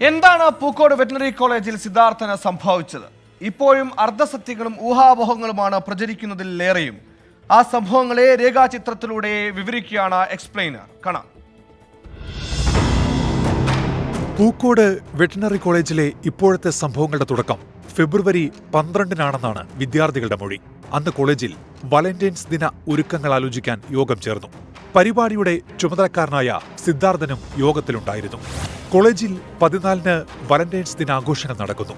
എന്താണ് പൂക്കോട് വെറ്റിനറി കോളേജിൽ സിദ്ധാർത്ഥന സംഭവിച്ചത്? ഇപ്പോഴും അർദ്ധസത്യങ്ങളും ഊഹാപോഹങ്ങളുമാണ് പ്രചരിക്കുന്നതിലേറെയും ആ സംഭവങ്ങളെ രേഖാചിത്രത്തിലൂടെ വിവരിക്കുകയാണ് എക്സ്പ്ലെയിനർ. കാണാം. പൂക്കോട് വെറ്റിനറി കോളേജിലെ ഇപ്പോഴത്തെ സംഭവങ്ങളുടെ തുടക്കം ഫെബ്രുവരി പന്ത്രണ്ടിനാണെന്നാണ് വിദ്യാർത്ഥികളുടെ മൊഴി. അന്ന് കോളേജിൽ വാലന്റൈൻസ് ദിന ഒരുക്കങ്ങൾ ആലോചിക്കാൻ യോഗം ചേർന്നു. പരിപാടിയുടെ ചുമതലക്കാരനായ സിദ്ധാർത്ഥനും യോഗത്തിലുണ്ടായിരുന്നു. കോളേജിൽ പതിനാലിന് വലന്റൈൻസ് ദിനാഘോഷങ്ങൾ നടക്കുന്നു.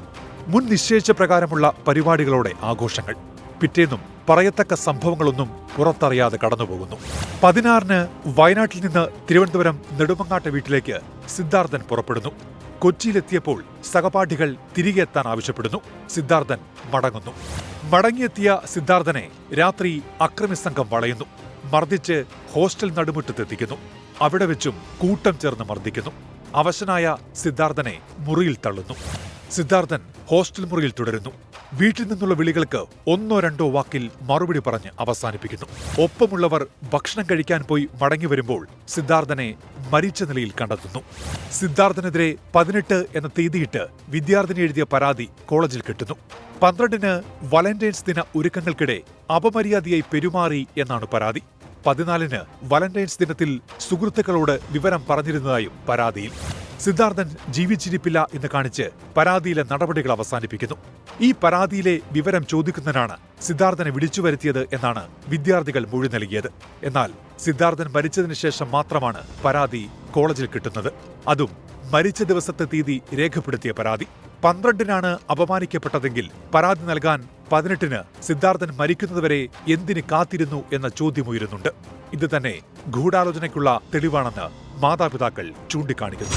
മുൻ നിശ്ചയിച്ച പ്രകാരമുള്ള പരിപാടികളോടെ ആഘോഷങ്ങൾ. പിറ്റേന്നും പറയത്തക്ക സംഭവങ്ങളൊന്നും പുറത്തറിയാതെ കടന്നുപോകുന്നു. പതിനാറിന് വയനാട്ടിൽ നിന്ന് തിരുവനന്തപുരം നെടുമങ്ങാട്ട് വീട്ടിലേക്ക് സിദ്ധാർത്ഥൻ പുറപ്പെടുന്നു. കൊച്ചിയിലെത്തിയപ്പോൾ സഹപാഠികൾ തിരികെ എത്താൻ ആവശ്യപ്പെടുന്നു. സിദ്ധാർത്ഥൻ മടങ്ങുന്നു. മടങ്ങിയെത്തിയ സിദ്ധാർത്ഥനെ രാത്രി അക്രമി സംഘം വളയുന്നു. മർദ്ദിച്ച് ഹോസ്റ്റൽ നടുമുറ്റത്തെത്തിക്കുന്നു. അവിടെ വെച്ചും കൂട്ടം ചേർന്ന് മർദ്ദിക്കുന്നു. അവശനായ സിദ്ധാർത്ഥനെ മുറിയിൽ തള്ളുന്നു. സിദ്ധാർത്ഥൻ ഹോസ്റ്റൽ മുറിയിൽ തുടരുന്നു. വീട്ടിൽ നിന്നുള്ള വിളികൾക്ക് ഒന്നോ രണ്ടോ വാക്കിൽ മറുപടി പറഞ്ഞ് അവസാനിപ്പിക്കുന്നു. ഒപ്പമുള്ളവർ ഭക്ഷണം കഴിക്കാൻ പോയി മടങ്ങി വരുമ്പോൾ സിദ്ധാർത്ഥനെ മരിച്ച നിലയിൽ കണ്ടെത്തുന്നു. സിദ്ധാർത്ഥനെതിരെ പതിനെട്ട് എന്ന തീയതിയിട്ട് വിദ്യാർത്ഥിനി എഴുതിയ പരാതി കോളേജിൽ കിട്ടുന്നു. പന്ത്രണ്ടിന് വലന്റൈൻസ് ദിന ഒരുക്കങ്ങൾക്കിടെ അപമര്യാദയായി പെരുമാറി എന്നാണ് പരാതി. പതിനാലിന് വാലന്റൈൻസ് ദിനത്തിൽ സുഹൃത്തുക്കളോട് വിവരം പറഞ്ഞിരുന്നതായും പരാതിയിൽ. സിദ്ധാർത്ഥൻ ജീവിച്ചിരിപ്പില്ല എന്ന് കാണിച്ച് പരാതിയിലെ നടപടികൾ അവസാനിപ്പിക്കുന്നു. ഈ പരാതിയിലെ വിവരം ചോദിക്കുന്നതിനാണ് സിദ്ധാർത്ഥനെ വിളിച്ചു വരുത്തിയത് എന്നാണ് വിദ്യാർത്ഥികൾ മൊഴി നൽകിയത്. എന്നാൽ സിദ്ധാർത്ഥൻ മരിച്ചതിന് ശേഷം മാത്രമാണ് പരാതി കോളേജിൽ കിട്ടുന്നത്. അതും മരിച്ച ദിവസത്തെ തീയതി രേഖപ്പെടുത്തിയ പരാതി. പന്ത്രണ്ടിനാണ് അപമാനിക്കപ്പെട്ടതെങ്കിൽ പരാതി നൽകാൻ പതിനെട്ടിന് സിദ്ധാർത്ഥൻ മരിക്കുന്നതുവരെ എന്തിന് കാത്തിരുന്നു എന്ന ചോദ്യമുയരുന്നുണ്ട് ഇത് തന്നെ ഗൂഢാലോചനയ്ക്കുള്ള തെളിവാണെന്ന് മാതാപിതാക്കൾ ചൂണ്ടിക്കാണിക്കുന്നു.